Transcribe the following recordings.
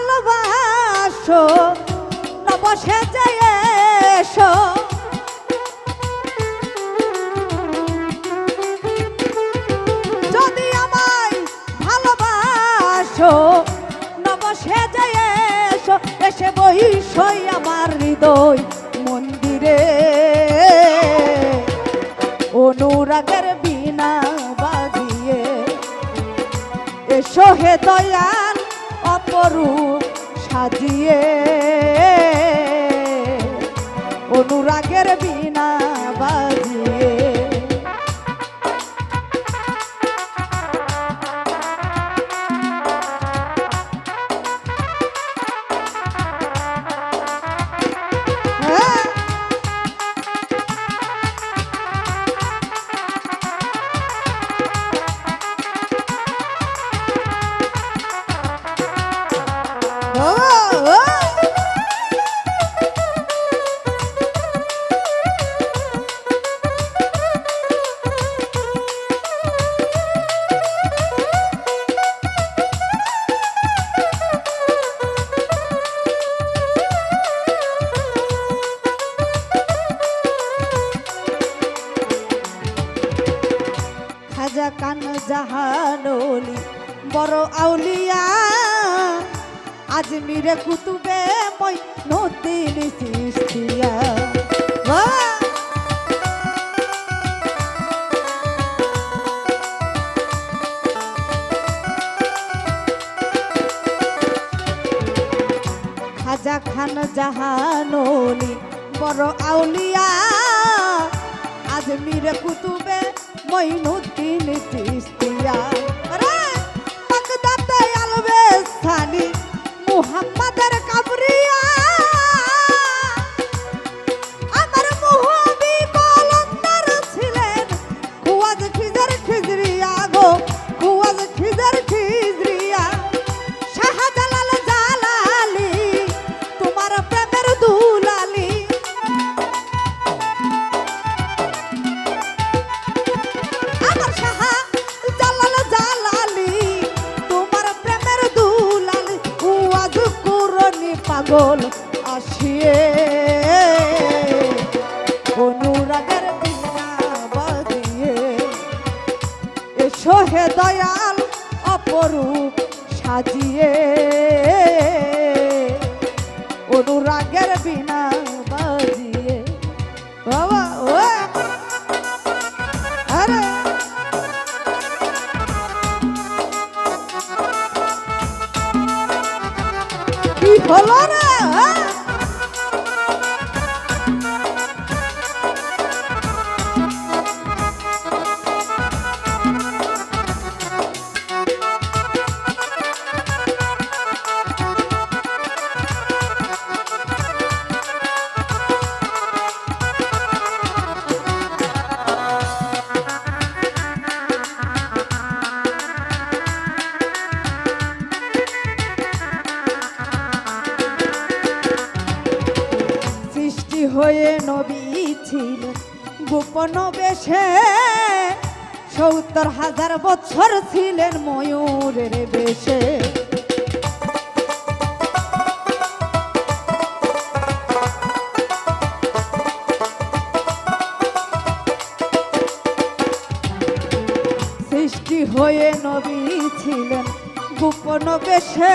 ভালোবাসো, নবসে যায় এসো। যদি আমায় ভালোবাসো, নবসে যায় এসো, এসে বহিসই আমার হৃদয় মন্দিরে। অনুরাগের বিনা বাজিয়ে এসো হে দয়াল। অপরূপ সাজিয়ে। অনুরাগের বিনা খাজা কান জাহানলি বড় আউলিয়া। আজমিরে কুতুবে মই নতিন সৃষ্টিয়া! খাজা খান জাহানলি বড় আউলিয়া। আজমির কুতুবে মইনুদ্দিন চিস্তিয়া রে বাগদাদে আলবেজ সানি মুহাম্মাদের পাগল আসিয়ে। অনুরাগের বাজিয়ে। এসো হে দয়াল অপরূপ সাজিয়ে। অনুরাগের বিনা Ô, Lora! Ah! হ্যাঁ? নবী ছিল গোপন বেশে সত্তর হাজার বছর ছিলেন ময়ূরের বেশে সৃষ্টি হয়ে নবী ছিলেন গোপন বেশে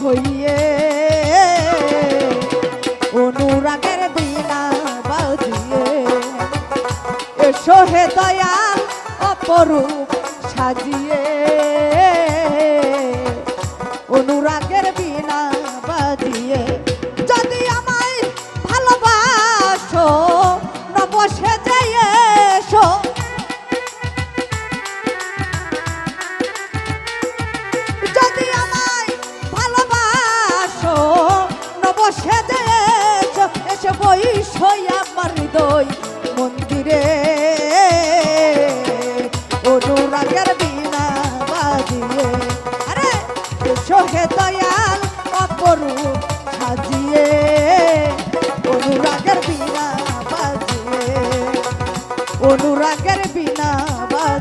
হইয়ে। অনুরাগের বিনা বাজিয়ে। এসো হে দয়াল অপরূপ সাজিয়ে। সোহে দয়াল অপরূপ সাজিয়ে অনুরাগের বিনা বাজে অনুরাগের বিনা বাজে